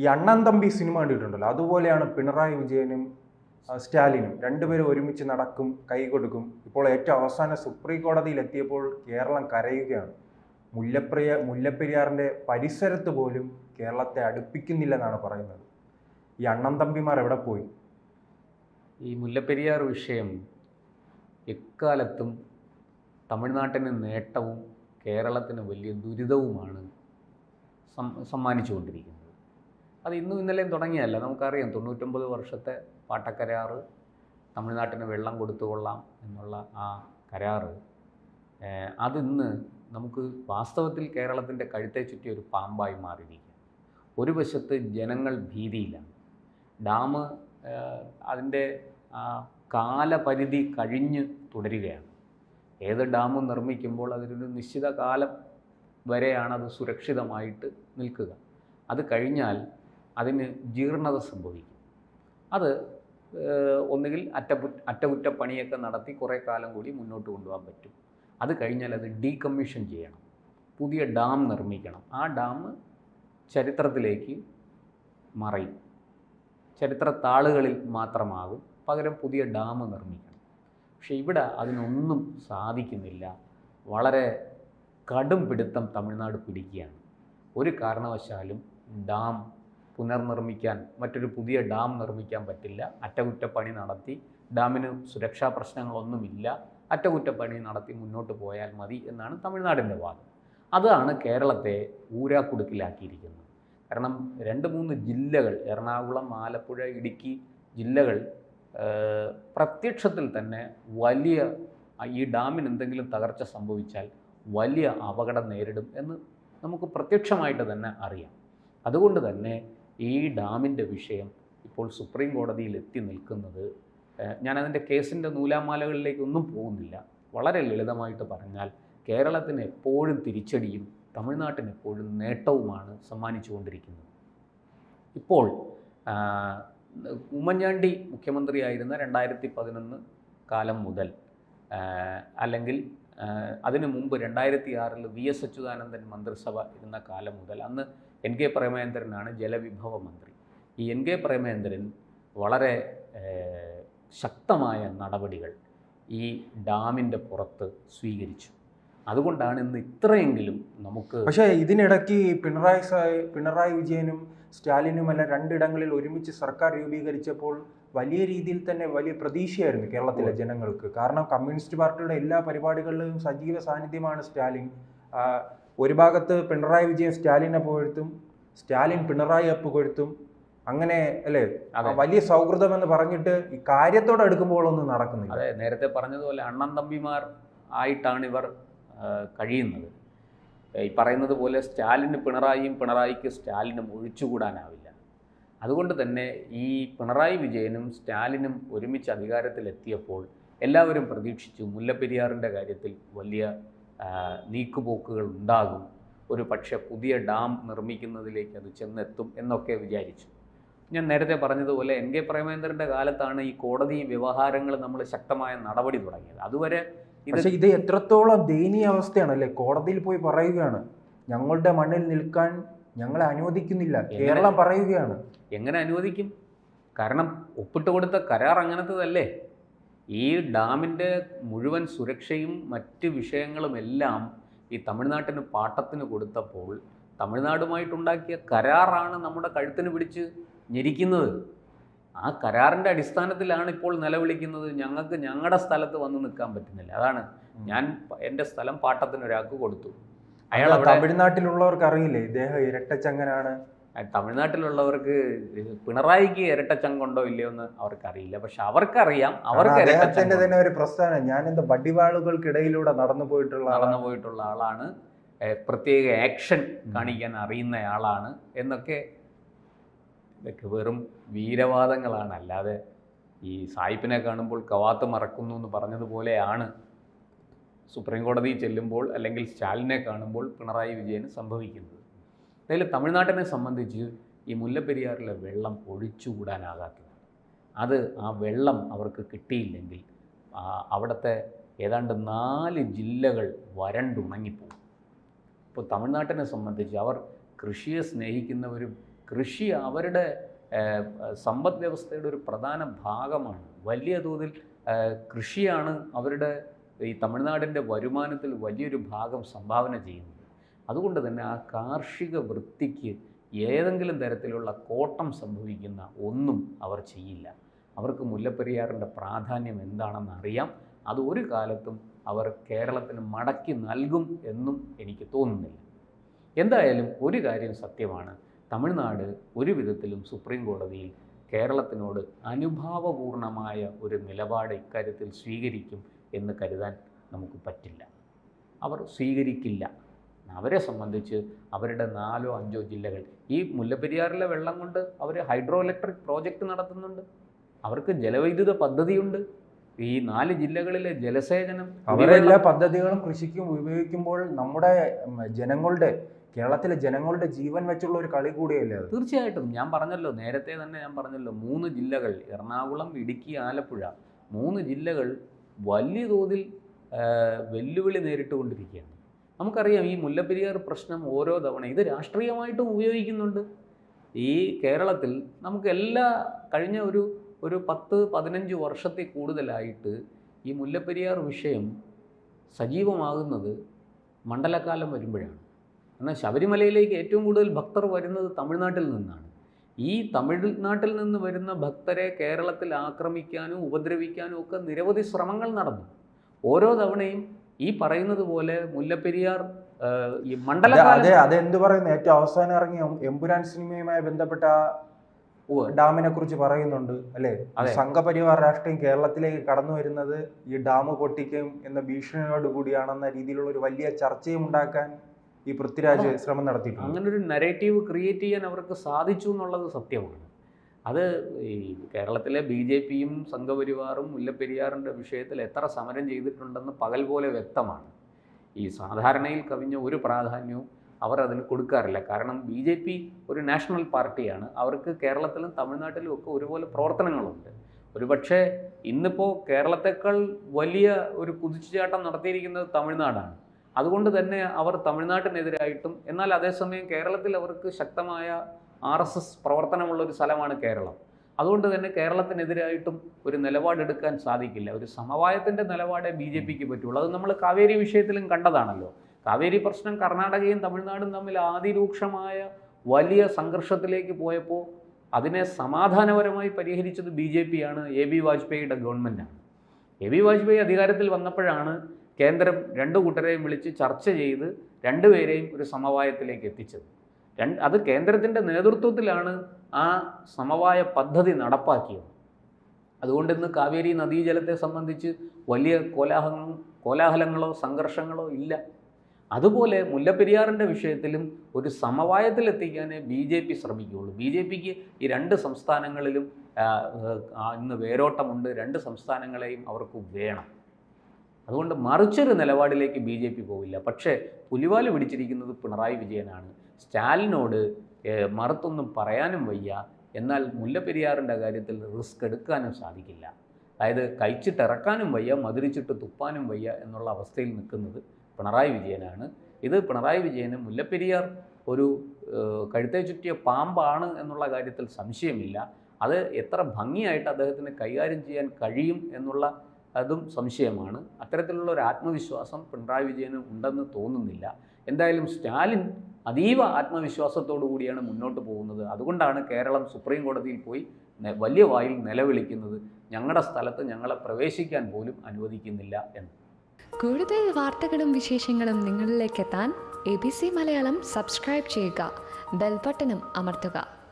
ഈ അണ്ണൻ തമ്പി സിനിമ കണ്ടിട്ടുണ്ടല്ലോ. അതുപോലെയാണ് പിണറായി വിജയനും സ്റ്റാലിനും രണ്ടുപേരും ഒരുമിച്ച് നടക്കും കൈ കൊടുക്കും. ഇപ്പോൾ ഏറ്റവും അവസാന സുപ്രീം കോടതിയിൽ എത്തിയപ്പോൾ കേരളം കരയുകയാണ്. മുല്ലപ്രിയ മുല്ലപ്പെരിയാറിന്റെ പരിസരത്ത് പോലും കേരളത്തെ അടുപ്പിക്കുന്നില്ലെന്നാണ് പറയുന്നത്. ഈ അണ്ണൻ തമ്പിമാർ എവിടെ പോയി? ഈ മുല്ലപ്പെരിയാർ വിഷയം എക്കാലത്തും തമിഴ്നാട്ടിന് നേട്ടവും കേരളത്തിന് വലിയ ദുരിതവുമാണ് സമ്മാനിച്ചുകൊണ്ടിരിക്കുന്നത്. അത് ഇന്നും ഇന്നലെയും തുടങ്ങിയല്ല നമുക്കറിയാം തൊണ്ണൂറ്റൊമ്പത് വർഷത്തെ പാട്ടക്കരാറ് തമിഴ്നാട്ടിന് വെള്ളം കൊടുത്തുകൊള്ളാം എന്നുള്ള ആ കരാറ്. അതിന്ന് നമുക്ക് വാസ്തവത്തിൽ കേരളത്തിന്റെ കഴുത്തെ ചുറ്റി ഒരു പാമ്പായി മാറിയിരിക്കുക ഒരു വശത്ത് ജനങ്ങൾ ഭീതിയിലാണ്. ഡാം അതിന്റെ കാലപരിധി കഴിഞ്ഞ് തുടരുകയാണ്. ഏത് ഡാം നിർമ്മിക്കുമ്പോൾ അതിനൊരു നിശ്ചിത കാലം വരെയാണ് അത് സുരക്ഷിതമായിട്ട് നിൽക്കുക. അത് കഴിഞ്ഞാൽ അതിന് ജീർണത സംഭവിക്കും. അത് ഒന്നുകിൽ അറ്റപു അറ്റകുറ്റപ്പണിയൊക്കെ നടത്തി കുറേ കാലം കൂടി മുന്നോട്ട് കൊണ്ടുപോകാൻ പറ്റും. അത് കഴിഞ്ഞാൽ അത് ഡീകമ്മീഷൻ ചെയ്യണം. പുതിയ ഡാം നിർമ്മിക്കണം. ആ ഡാം ചരിത്രത്തിലേക്ക് മറയും. ചരിത്ര താളുകളിൽ മാത്രമാകും. പകരം പുതിയ ഡാം നിർമ്മിക്കണം. പക്ഷേ ഇവിടെ അതിനൊന്നും സാധിക്കുന്നില്ല. വളരെ കടും പിടുത്തം തമിഴ്നാട് പിടിക്കുകയാണ്. ഒരു കാരണവശാലും ഡാം പുനർനിർമ്മിക്കാൻ മറ്റൊരു പുതിയ ഡാം നിർമ്മിക്കാൻ പറ്റില്ല. അറ്റകുറ്റപ്പണി നടത്തി. ഡാമിന് സുരക്ഷാ പ്രശ്നങ്ങളൊന്നുമില്ല. അറ്റകുറ്റപ്പണി നടത്തി മുന്നോട്ട് പോയാൽ മതി എന്നാണ് തമിഴ്നാടിന്റെ വാദം. അതാണ് കേരളത്തെ ഊരാക്കുടുക്കിലാക്കിയിരിക്കുന്നത്. കാരണം രണ്ട് മൂന്ന് ജില്ലകൾ എറണാകുളം ആലപ്പുഴ ഇടുക്കി ജില്ലകൾ പ്രത്യക്ഷത്തിൽ തന്നെ വലിയ ഈ ഡാമിന് എന്തെങ്കിലും തകർച്ച സംഭവിച്ചാൽ വലിയ അപകടം നേരിടും എന്ന് നമുക്ക് പ്രത്യക്ഷമായിട്ട് തന്നെ അറിയാം. അതുകൊണ്ട് തന്നെ ഈ ഡാമിന്റെ വിഷയം ഇപ്പോൾ സുപ്രീം കോടതിയിൽ എത്തി നിൽക്കുന്നത് ഞാനതിന്റെ കേസിന്റെ നൂലാമാലകളിലേക്കൊന്നും പോകുന്നില്ല. വളരെ ലളിതമായിട്ട് പറഞ്ഞാൽ കേരളത്തിന് എപ്പോഴും തിരിച്ചടിയും തമിഴ്നാട്ടിന് എപ്പോഴും നേട്ടവുമാണ് സമ്മാനിച്ചുകൊണ്ടിരിക്കുന്നത്. ഇപ്പോൾ ഉമ്മൻചാണ്ടി മുഖ്യമന്ത്രിയായിരുന്ന രണ്ടായിരത്തി പതിനൊന്ന് കാലം മുതൽ അല്ലെങ്കിൽ അതിനു മുമ്പ് രണ്ടായിരത്തി ആറിൽ വി എസ് അച്യുതാനന്ദൻ മന്ത്രിസഭ ഇരുന്ന കാലം മുതൽ അന്ന് എൻ കെ പ്രേമേന്ദ്രനാണ് ജലവിഭവ മന്ത്രി ഈ എൻ കെ പ്രേമേന്ദ്രൻ വളരെ ശക്തമായ നടപടികൾ ഈ ഡാമിന്റെ പുറത്ത് സ്വീകരിച്ചു. അതുകൊണ്ടാണ് ഇന്ന് ഇത്രയെങ്കിലും നമുക്ക് പക്ഷേ ഇതിനിടയ്ക്ക് പിണറായി പിണറായി വിജയനും സ്റ്റാലിനുമെല്ലാം രണ്ടിടങ്ങളിൽ ഒരുമിച്ച് സർക്കാർ രൂപീകരിച്ചപ്പോൾ വലിയ രീതിയിൽ തന്നെ വലിയ പ്രതീക്ഷയായിരുന്നു കേരളത്തിലെ ജനങ്ങൾക്ക്. കാരണം കമ്മ്യൂണിസ്റ്റ് പാർട്ടിയുടെ എല്ലാ പരിപാടികളിലും സജീവ സാന്നിധ്യമാണ് സ്റ്റാലിൻ. ഒരു ഭാഗത്ത് പിണറായി വിജയൻ സ്റ്റാലിനെ പുകഴ്ത്തും സ്റ്റാലിൻ പിണറായി പുകഴ്ത്തും അങ്ങനെ അല്ലേ? വലിയ സൗഹൃദം എന്ന് പറഞ്ഞിട്ട് ഈ കാര്യത്തോട് എടുക്കുമ്പോൾ ഒന്നും നടക്കുന്നില്ല. അതെ നേരത്തെ പറഞ്ഞതുപോലെ അണ്ണൻ തമ്പിമാർ ആയിട്ടാണ് ഇവർ കഴിയുന്നത്. ഈ പറയുന്നത് പോലെ സ്റ്റാലിന് പിണറായിയും പിണറായിക്ക് സ്റ്റാലിനും ഒഴിച്ചുകൂടാനാവില്ല. അതുകൊണ്ട് തന്നെ ഈ പിണറായി വിജയനും സ്റ്റാലിനും ഒരുമിച്ച് അധികാരത്തിലെത്തിയപ്പോൾ എല്ലാവരും പ്രതീക്ഷിച്ചു മുല്ലപ്പെരിയാറിന്റെ കാര്യത്തിൽ വലിയ നീക്കുപോക്കുകൾ ഉണ്ടാകും. ഒരു പക്ഷേ പുതിയ ഡാം നിർമ്മിക്കുന്നതിലേക്ക് അത് ചെന്നെത്തും എന്നൊക്കെ വിചാരിച്ചു. ഞാൻ നേരത്തെ പറഞ്ഞതുപോലെ എൻ കെ പ്രേമേന്ദ്രന്റെ കാലത്താണ് ഈ കോടതി വ്യവഹാരങ്ങൾ നമ്മൾ ശക്തമായ നടപടി തുടങ്ങിയത്. അതുവരെ പക്ഷെ ഇത് എത്രത്തോളം ദയനീയ അവസ്ഥയാണ് അല്ലേ കോടതിയിൽ പോയി പറയുകയാണ്. ഞങ്ങളുടെ മണ്ണിൽ നിൽക്കാൻ ഞങ്ങളെ അനുവദിക്കുന്നില്ല. കേരളം പറയുകയാണ്. എങ്ങനെ അനുവദിക്കും? കാരണം ഒപ്പിട്ട് കൊടുത്ത കരാർ അങ്ങനത്തതല്ലേ? ഈ ഡാമിന്റെ മുഴുവൻ സുരക്ഷയും മറ്റ് വിഷയങ്ങളുമെല്ലാം ഈ തമിഴ്നാട്ടിന് പാട്ടത്തിന് കൊടുത്തപ്പോൾ തമിഴ്നാടുമായിട്ടുണ്ടാക്കിയ കരാറാണ് നമ്മുടെ കഴുത്തിന് പിടിച്ച് ഞെരിക്കുന്നത്. ആ കരാറിന്റെ അടിസ്ഥാനത്തിലാണ് ഇപ്പോൾ നിലവിളിക്കുന്നത്. ഞങ്ങൾക്ക് ഞങ്ങളുടെ സ്ഥലത്ത് വന്ന് നിൽക്കാൻ പറ്റുന്നില്ല. അതാണ് ഞാൻ എന്റെ സ്ഥലം പാട്ടത്തിന് ഒരാൾക്ക് കൊടുത്തു. അയാൾ തമിഴ്നാട്ടിലുള്ളവർക്ക് അറിയില്ലേ? ഇദ്ദേഹം ഇരട്ടച്ചങ്ങനാണ്. തമിഴ്നാട്ടിലുള്ളവർക്ക് പിണറായിക്ക് ഇരട്ടച്ചങ്കുണ്ടോ ഇല്ലയോ എന്ന് അവർക്കറിയില്ല. പക്ഷെ അവർക്കറിയാം. അവർക്ക് അദ്ദേഹത്തിന്റെ തന്നെ ഒരു പ്രസ്ഥാനം. ഞാൻ എന്താ ബഡിവാളുകൾക്കിടയിലൂടെ നടന്നു പോയിട്ടുള്ള. നടന്നു പോയിട്ടുള്ള ആളാണ്. പ്രത്യേക ആക്ഷൻ കാണിക്കാൻ അറിയുന്ന ആളാണ് എന്നൊക്കെ ഇതൊക്കെ വെറും വീരവാദങ്ങളാണ്. അല്ലാതെ ഈ സായിപ്പിനെ കാണുമ്പോൾ കവാത്ത് മറക്കുന്നു എന്ന് പറഞ്ഞതുപോലെയാണ്. സുപ്രീം കോടതി ചെല്ലുമ്പോൾ അല്ലെങ്കിൽ സ്റ്റാലിനെ കാണുമ്പോൾ പിണറായി വിജയന് സംഭവിക്കുന്നത്. അതിൽ തമിഴ്നാട്ടിനെ സംബന്ധിച്ച് ഈ മുല്ലപ്പെരിയാറിലെ വെള്ളം ഒഴിച്ചുകൂടാനാകാത്തതാണ് അത് ആ വെള്ളം അവർക്ക് കിട്ടിയില്ലെങ്കിൽ അവിടുത്തെ ഏതാണ്ട് നാല് ജില്ലകൾ വരണ്ടുണങ്ങിപ്പോകും. ഇപ്പോൾ തമിഴ്നാട്ടിനെ സംബന്ധിച്ച് അവർ കൃഷിയെ സ്നേഹിക്കുന്നവരും കൃഷി അവരുടെ സമ്പദ് വ്യവസ്ഥയുടെ ഒരു പ്രധാന ഭാഗമാണ്. വലിയ തോതിൽ കൃഷിയാണ് അവരുടെ ഈ തമിഴ്നാടിന്റെ വരുമാനത്തിൽ വലിയൊരു ഭാഗം സംഭാവന ചെയ്യുന്നത്. അതുകൊണ്ട് തന്നെ ആ കാർഷിക വൃത്തിക്ക് ഏതെങ്കിലും തരത്തിലുള്ള കോട്ടം സംഭവിക്കുന്ന ഒന്നും അവർ ചെയ്യില്ല. അവർക്ക് മുല്ലപ്പെരിയാറിന്റെ പ്രാധാന്യം എന്താണെന്ന് അറിയാം അത് ഒരു കാലത്തും അവർ കേരളത്തിന് മടക്കി നൽകും എന്നും എനിക്ക് തോന്നുന്നില്ല. എന്തായാലും ഒരു കാര്യം സത്യമാണ്. തമിഴ്നാട് ഒരു വിധത്തിലും സുപ്രീം കോടതിയിൽ കേരളത്തിനോട് അനുഭാവപൂർണമായ ഒരു നിലപാട് ഇക്കാര്യത്തിൽ സ്വീകരിക്കും എന്ന് കരുതാൻ നമുക്ക് പറ്റില്ല. അവർ സ്വീകരിക്കില്ല. അവരെ സംബന്ധിച്ച് അവരുടെ നാലോ അഞ്ചോ ജില്ലകൾ. ഈ മുല്ലപ്പെരിയാറിലെ വെള്ളം കൊണ്ട് അവർ ഹൈഡ്രോ ഇലക്ട്രിക് പ്രോജക്റ്റ് നടത്തുന്നുണ്ട്. അവർക്ക് ജലവൈദ്യുത പദ്ധതിയുണ്ട്. ഈ നാല് ജില്ലകളിലെ ജലസേചനം അവരെല്ലാ പദ്ധതികളും കൃഷിക്കും ഉപയോഗിക്കുമ്പോൾ നമ്മുടെ ജനങ്ങളുടെ കേരളത്തിലെ ജനങ്ങളുടെ ജീവൻ വെച്ചുള്ള ഒരു കളി കൂടിയല്ലേ തീർച്ചയായിട്ടും. ഞാൻ പറഞ്ഞല്ലോ നേരത്തെ തന്നെ ഞാൻ പറഞ്ഞല്ലോ മൂന്ന് ജില്ലകൾ എറണാകുളം ഇടുക്കി ആലപ്പുഴ. മൂന്ന് ജില്ലകൾ വലിയ തോതിൽ വെല്ലുവിളി നേരിട്ടുകൊണ്ടിരിക്കുകയാണ്. നമുക്കറിയാം ഈ മുല്ലപ്പെരിയാർ പ്രശ്നം ഓരോ തവണ ഇത് രാഷ്ട്രീയമായിട്ടും ഉപയോഗിക്കുന്നുണ്ട്. ഈ കേരളത്തിൽ നമുക്ക് എല്ലാ കഴിഞ്ഞ ഒരു ഒരു പത്ത് പതിനഞ്ച് വർഷത്തിൽ കൂടുതലായിട്ട് ഈ മുല്ലപ്പെരിയാർ വിഷയം സജീവമാകുന്നത് മണ്ഡലകാലം വരുമ്പോഴാണ്. എന്നാൽ ശബരിമലയിലേക്ക് ഏറ്റവും കൂടുതൽ ഭക്തർ വരുന്നത് തമിഴ്നാട്ടിൽ നിന്നാണ്. ഈ തമിഴ്നാട്ടിൽ നിന്ന് വരുന്ന ഭക്തരെ കേരളത്തിൽ ആക്രമിക്കാനും ഉപദ്രവിക്കാനും ഒക്കെ നിരവധി ശ്രമങ്ങൾ നടന്നു. ഓരോ തവണയും ഈ പറയുന്നത് പോലെ മുല്ലപ്പെരിയാർ ഈ അതെ മണ്ഡലകാലം അതെന്ത് പറയുന്നു? ഏറ്റവും അവസാനം ഇറങ്ങിയ എമ്പുരാൻ സിനിമയുമായി ബന്ധപ്പെട്ട ഉവ്വ്. ഡാമിനെ കുറിച്ച് പറയുന്നുണ്ട് അല്ലെ? അതെ. സംഘപരിവാർ രാഷ്ട്രീയം കേരളത്തിലേക്ക് കടന്നു വരുന്നത് ഈ ഡാം പൊട്ടിക്കും എന്ന ഭീഷണിയോട് കൂടിയാണെന്ന രീതിയിലുള്ള ഒരു വലിയ ചർച്ചയും ഉണ്ടാക്കാൻ ഈ പൃഥ്വിരാജ് ശ്രമം നടത്തിയിട്ടുണ്ട്. അങ്ങനെ ഒരു നരേറ്റീവ് ക്രിയേറ്റ് ചെയ്യാൻ അവർക്ക് സാധിച്ചു എന്നുള്ളത് സത്യമാണ്. അത് ഈ കേരളത്തിലെ ബി ജെ പിയും സംഘപരിവാറും മുല്ലപ്പെരിയാറിന്റെ വിഷയത്തിൽ എത്ര സമരം ചെയ്തിട്ടുണ്ടെന്ന് പകൽ പോലെ വ്യക്തമാണ്. ഈ സാധാരണയിൽ കവിഞ്ഞ ഒരു പ്രാധാന്യവും അവർ അതിന് കൊടുക്കാറില്ല. കാരണം ബി ജെ പി ഒരു നാഷണൽ പാർട്ടിയാണ്. അവർക്ക് കേരളത്തിലും തമിഴ്നാട്ടിലും ഒക്കെ ഒരുപോലെ പ്രവർത്തനങ്ങളുണ്ട്. ഒരുപക്ഷെ ഇന്നിപ്പോൾ കേരളത്തെക്കാൾ വലിയ ഒരു കുതിച്ചുചാട്ടം നടത്തിയിരിക്കുന്നത് തമിഴ്നാടാണ്. അതുകൊണ്ട് തന്നെ അവർ തമിഴ്നാട്ടിനെതിരായിട്ടും എന്നാൽ അതേസമയം കേരളത്തിൽ അവർക്ക് ശക്തമായ ആർ എസ് എസ് പ്രവർത്തനമുള്ള ഒരു സ്ഥലമാണ് കേരളം. അതുകൊണ്ട് തന്നെ കേരളത്തിനെതിരായിട്ടും ഒരു നിലപാടെടുക്കാൻ സാധിക്കില്ല. ഒരു സമവായത്തിന്റെ നിലപാടേ ബി ജെ പിക്ക് പറ്റുള്ളൂ. അത് നമ്മൾ കാവേരി വിഷയത്തിലും കണ്ടതാണല്ലോ. കാവേരി പ്രശ്നം കർണാടകയും തമിഴ്നാടും തമ്മിൽ അതിരൂക്ഷമായ വലിയ സംഘർഷത്തിലേക്ക് പോയപ്പോൾ അതിനെ സമാധാനപരമായി പരിഹരിച്ചത് ബി ജെ പിയാണ് എ ബി വാജ്പേയിയുടെ ഗവൺമെന്റാണ്. എ ബി വാജ്പേയി അധികാരത്തിൽ വന്നപ്പോഴാണ് കേന്ദ്രം രണ്ടു കൂട്ടരെയും വിളിച്ച് ചർച്ച ചെയ്ത് രണ്ടുപേരെയും ഒരു സമവായത്തിലേക്ക് എത്തിച്ചത്. രണ്ട് അത് കേന്ദ്രത്തിന്റെ നേതൃത്വത്തിലാണ് ആ സമവായ പദ്ധതി നടപ്പാക്കിയത്. അതുകൊണ്ട് ഇന്ന് കാവേരി നദീജലത്തെ സംബന്ധിച്ച് വലിയ കോലാഹലങ്ങളോ കോലാഹലങ്ങളോ സംഘർഷങ്ങളോ ഇല്ല. അതുപോലെ മുല്ലപ്പെരിയാറിന്റെ വിഷയത്തിലും ഒരു സമവായത്തിലെത്തിക്കാനേ ബി ജെ പി ശ്രമിക്കുകയുള്ളൂ. ബി ജെ പിക്ക് ഈ രണ്ട് സംസ്ഥാനങ്ങളിലും ഇന്ന് വേരോട്ടമുണ്ട്. രണ്ട് സംസ്ഥാനങ്ങളെയും അവർക്ക് വേണം. അതുകൊണ്ട് മറിച്ചൊരു നിലപാടിലേക്ക് ബി ജെ പി പോവില്ല. പക്ഷേ പുലിവാൽ പിടിച്ചിരിക്കുന്നത് പിണറായി വിജയനാണ്. സ്റ്റാലിനോട് മറുത്തൊന്നും പറയാനും വയ്യ. എന്നാൽ മുല്ലപ്പെരിയാറിന്റെ കാര്യത്തിൽ റിസ്ക് എടുക്കാനും സാധിക്കില്ല. അതായത് കഴിച്ചിട്ടിറക്കാനും വയ്യ മധുരിച്ചിട്ട് തുപ്പാനും വയ്യ എന്നുള്ള അവസ്ഥയിൽ നിൽക്കുന്നത് പിണറായി വിജയനാണ്. ഇത് പിണറായി വിജയന് മുല്ലപ്പെരിയാർ ഒരു കഴുത്തെ ചുറ്റിയ പാമ്പാണ് എന്നുള്ള കാര്യത്തിൽ സംശയമില്ല. അത് എത്ര ഭംഗിയായിട്ട് അദ്ദേഹത്തിന് കൈകാര്യം ചെയ്യാൻ കഴിയും എന്നുള്ള അതും സംശയമാണ്. അത്തരത്തിലുള്ള ഒരു ആത്മവിശ്വാസം പിണറായി വിജയന് ഉണ്ടെന്ന് തോന്നുന്നില്ല. എന്തായാലും സ്റ്റാലിൻ അതീവ ആത്മവിശ്വാസത്തോടു കൂടിയാണ് മുന്നോട്ട് പോകുന്നത്. അതുകൊണ്ടാണ് കേരളം സുപ്രീം കോടതിയിൽ പോയി വലിയ വായിൽ നിലവിളിക്കുന്നത്. ഞങ്ങളുടെ സ്ഥലത്ത് ഞങ്ങളെ പ്രവേശിക്കാൻ പോലും അനുവദിക്കുന്നില്ല എന്ന്. കൂടുതൽ വാർത്തകളും വിശേഷങ്ങളും നിങ്ങളിലേക്ക് എത്താൻ A B C Malayalam subscribe ചെയ്യുക. ബെൽബട്ടനും അമർത്തുക.